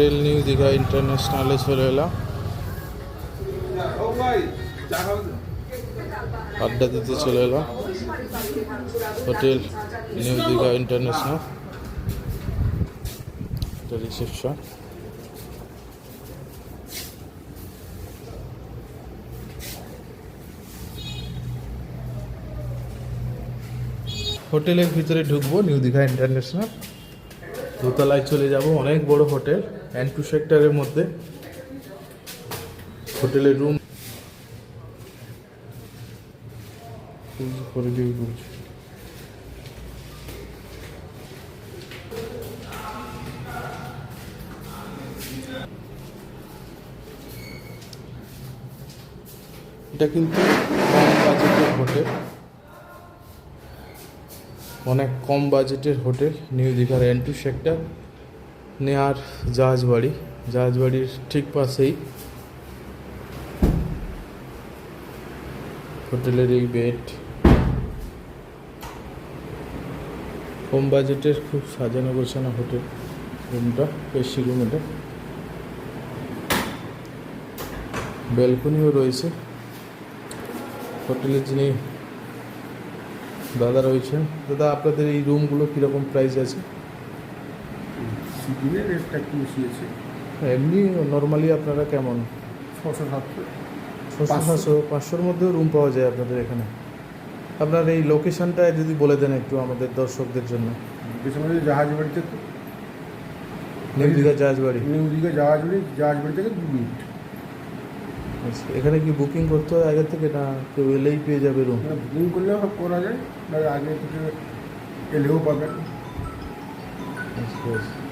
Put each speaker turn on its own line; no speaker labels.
Hotel new Digha ইন্টারন্যাশনালে চলে এলাম। আড্ডা দিতে চলে এলাম। Hotel new Digha international. Reception. হোটেলের ভিতরে ঢুকবো, নিউ দীঘা ইন্টারন্যাশনাল। দোতলায় চলে যাব, অনেক বড় হোটেল। অ্যান্ড টু সেক্টরের মধ্যে। হোটেলের রুম এটা কিন্তু কম বাজেটের হোটেল। অনেক কম বাজেটের হোটেল, নিউ দীঘার এন্টু সেক্টর। নেয়ার জাহাজবাড়ি জাহাজবাড়ির ঠিক পাশেই হোটেলের এই বেড। কম বাজেটের খুব সাজানো গোছানো হোটেল রুমটা এসি রুম এটা। ব্যালকনিও রয়েছে। হোটেলের যিনি দাদা রয়েছেন, দাদা আপনাদের এই রুমগুলো কীরকম প্রাইস আছে?
সিটিনের রেটটা একটু বেশি আছে
এমনি নর্মালি আপনারা কেমন?
ছশো সাতশো।
ছশো। সাতশো পাঁচশোর মধ্যেও রুম পাওয়া যায় আপনাদের এখানে। আপনার এই লোকেশনটা যদি বলে দেন একটু আমাদের দর্শকদের জন্য।
জাহাজ বাড়ি থেকে
নিউ দীঘা জাহাজবাড়ি
নিউ দিকে জাহাজ বাড়ি জাহাজ বাড়ি থেকে দু মিনিট।
আচ্ছা, এখানে কি বুকিং করতে হয় আগে থেকে না কেউ এলেই পেয়ে যাবে রুম
বুকিং করলেও করা যায় আগে থেকে এলেও পাবেন।
আচ্ছা, আচ্ছা।